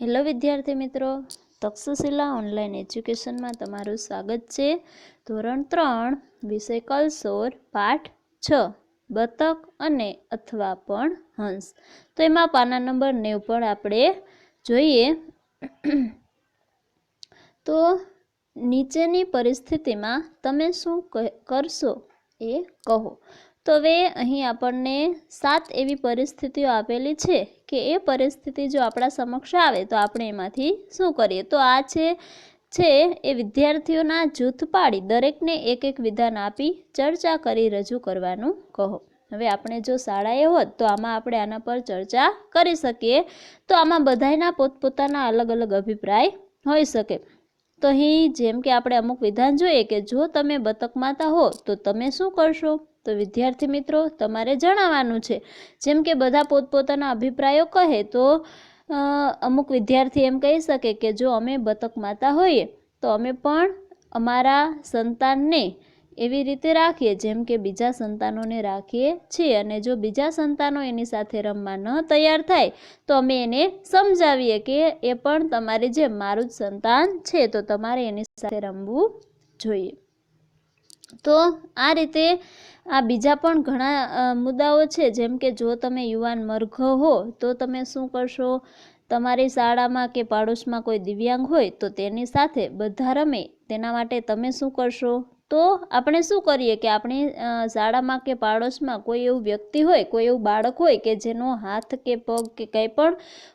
Hello વિદ્યાર્થી મિત્રો, Takshashila online એજ્યુકેશનમાં તમારું સ્વાગત છે. ધોરણ ત્રણ, વિષય કલસોર પાઠ છ, બતક અને અથવા પણ હંસ. તો એમાં પાના નંબર નેવ પણ આપણે જોઈએ. તો નીચેની પરિસ્થિતિમાં તમે શું કરશો એ કહો. તો હવે અહીં આપણને સાત એવી પરિસ્થિતિઓ આપેલી છે કે એ પરિસ્થિતિ જો આપણા સમક્ષ આવે તો આપણે એમાંથી શું કરીએ? તો આ છે છે એ વિદ્યાર્થીઓના જૂથ પાડી દરેકને એક એક વિધાન આપી ચર્ચા કરી રજૂ કરવાનું કહો. હવે આપણે જો શાળાએ હોત તો આમાં આપણે આના પર ચર્ચા કરી શકીએ. તો આમાં બધાના પોતપોતાના અલગ અલગ અભિપ્રાય હોઈ શકે. તો અહીં જેમ કે આપણે અમુક વિધાન જોઈએ કે જો તમે બતક માતા હો તો તમે શું કરશો? તો વિદ્યાર્થી મિત્રો, તમારે જણાવવાનું છે. જેમ કે બધા પોતપોતાના અભિપ્રાયો કહે તો અમુક વિદ્યાર્થી એમ કહી શકે કે જો અમે બતક માતા હોઈએ, તો અમે પણ અમારા સંતાનને એવી રીતે રાખીએ, જેમ કે બીજા સંતાનોને રાખીએ છીએ. અને જો બીજા સંતાનો એની સાથે રમવા ન તૈયાર થાય, તો અમે એને સમજાવીએ કે એ પણ તમારી જે મારું જ સંતાન છે, તો તમારે એની સાથે રમવું જોઈએ. તો આ રીતે આ બીજા પણ ઘણા મુદ્દાઓ છે. જેમ કે જો તમે યુવાન મર્ઘ હો, તો તમે શું કરશો? તમારી શાળામાં કે પાડોશમાં કોઈ દિવ્યાંગ હોય, તો તેની સાથે બધા રમે. તેના માટે તમે શું કરશો? તો આપણે શું કરીએ કે આપણી શાળામાં કે પાડોશમાં કોઈ એવું વ્યક્તિ હોય, કોઈ એવું બાળક હોય કે જેનો હાથ કે પગ કે કંઈ પણ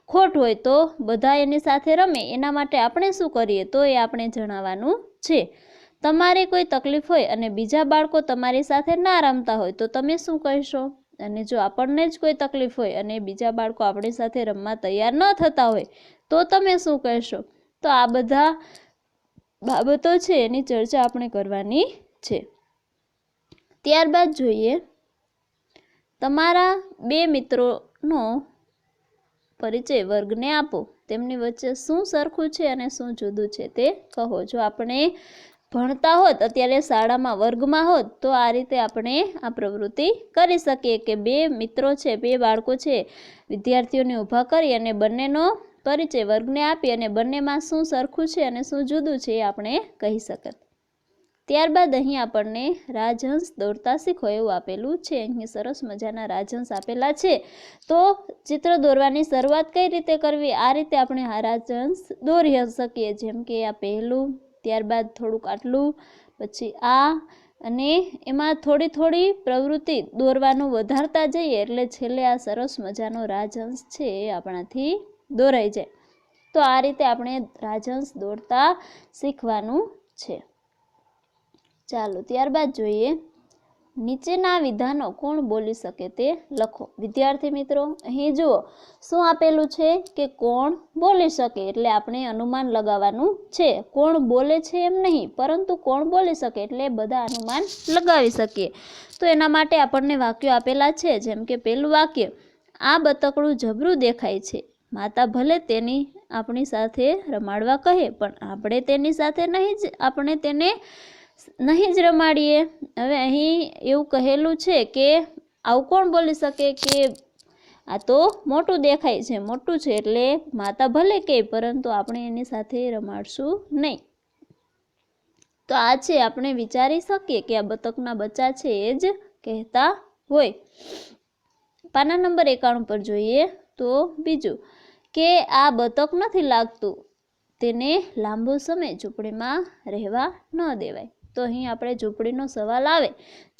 ખોટ હોય, તો બધા એની સાથે રમે. એના માટે આપણે શું કરીએ? તો એ આપણે જણાવવાનું છે. તમારે કોઈ તકલીફ હોય અને બીજા બાળકો તમારી સાથે ના રમતા હોય, તો તમે શું કહેશો? અને જો આપણને જ કોઈ તકલીફ હોય અને બીજા બાળકો આપણી સાથે રમવા તૈયાર ન થતા હોય, તો તમે શું કહેશો? તો આ બધા બાબતો છે, એની ચર્ચા આપણે કરવાની છે. ત્યારબાદ જોઈએ, તમારા બે મિત્રોનો પરિચય વર્ગને આપો. તેમની વચ્ચે શું સરખું છે અને શું જુદું છે તે કહો. જો આપણે ભણતા હોત, અત્યારે શાળામાં વર્ગમાં હોત, તો આ રીતે આપણે આ પ્રવૃત્તિ કરી શકીએ કે બે મિત્રો છે, બે બાળકો છે, વિદ્યાર્થીઓને ઊભા કરી અને બંનેનો પરિચય વર્ગને આપી અને બંનેમાં શું સરખું છે અને શું જુદું છે એ આપણે કહી શકત. ત્યારબાદ અહીં આપણને રાજહંસ દોરતા શીખો એવું આપેલું છે. અહીં સરસ મજાના રાજહંસ આપેલા છે. તો ચિત્ર દોરવાની શરૂઆત કઈ રીતે કરવી? આ રીતે આપણે આ રાજહંસ દોરી શકીએ. જેમ કે આ પહેલું ત્યારબાદ થોડુંક આટલું, પછી આ, અને એમાં થોડી થોડી પ્રવૃત્તિ દોરવાનું વધારતા જઈએ, એટલે છેલ્લે આ સરસ મજાનો રાજહંસ છે એ આપણાથી દોરાઈ જાય. તો આ રીતે આપણે રાજહંસ દોરતા શીખવાનું છે. ચાલો, ત્યારબાદ જોઈએ. નીચેના વિધાનો કોણ બોલી શકે તે લખો. વિદ્યાર્થી મિત્રો, અહીં જુઓ. શું આપેલું છે કે કોણ બોલી શકે એટલે આપણે અનુમાન લગાવવાનું છે. કોણ બોલે છે એમ નહીં, પરંતુ કોણ બોલી શકે એટલે બધા અનુમાન લગાવી શકીએ. તો એના માટે આપણને વાક્યો આપેલા છે, જેમ કે પેલું વાક્ય, આ બતકડું જબરું દેખાય છે. માતા ભલે તેની આપણી સાથે રમાડવા કહે, પણ આપણે તેની સાથે નહીં જ, આપણે તેને નહીં જ રમાડીએ. હવે અહીં એવું કહેલું છે કે આવું કોણ બોલી શકે કે આ તો મોટું દેખાય છે, મોટું છે એટલે માતા ભલે કહે, પરંતુ આપણે એની સાથે રમાડશું નહીં. તો આ છે, આપણે વિચારી શકીએ કે આ બતકના બચ્ચા છે એ જ કહેતા હોય. પાના નંબર એકાણું પર જોઈએ તો બીજું, કે આ બતક નથી લાગતું, તેને લાંબો સમય ઝૂંપડીમાં રહેવા ન દેવાય. તો અહીં આપણે ઝૂંપડીનો સવાલ આવે.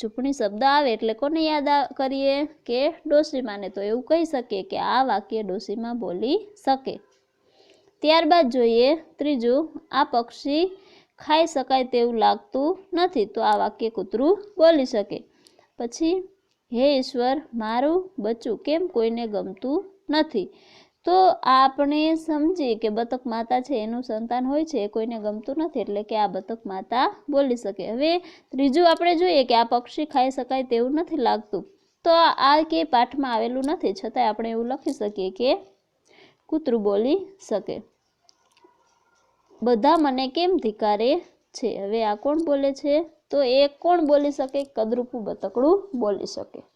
ઝૂંપડી શબ્દ આવે એટલે કોને યાદ કરીએ? કે ડોસીમાને તો એવું કહી શકીએ કે આ વાક્ય ડોસીમાં બોલી શકે. ત્યારબાદ જોઈએ ત્રીજું, આ પક્ષી ખાઈ શકાય તેવું લાગતું નથી, તો આ વાક્ય કૂતરું બોલી શકે. પછી, હે ઈશ્વર, મારું બચ્ચું કેમ કોઈને ગમતું નથી? તો આપણે સમજીએ કે બતક માતા છે, એનું સંતાન હોય છે, કોઈને ગમતું નથી એટલે કે આ બતક માતા બોલી શકે. હવે ત્રીજું આપણે જોઈએ કે આ પક્ષી ખાઈ શકાય તેવું નથી લાગતું. તો આ કે પાઠમાં આવેલું નથી, છતાંય આપણે એવું લખી શકીએ કે કૂતરું બોલી શકે. બધા મને કેમ ધિકારે છે? હવે આ કોણ બોલે છે? તો એ કોણ બોલી શકે? કદરૂપું બતકડું બોલી શકે.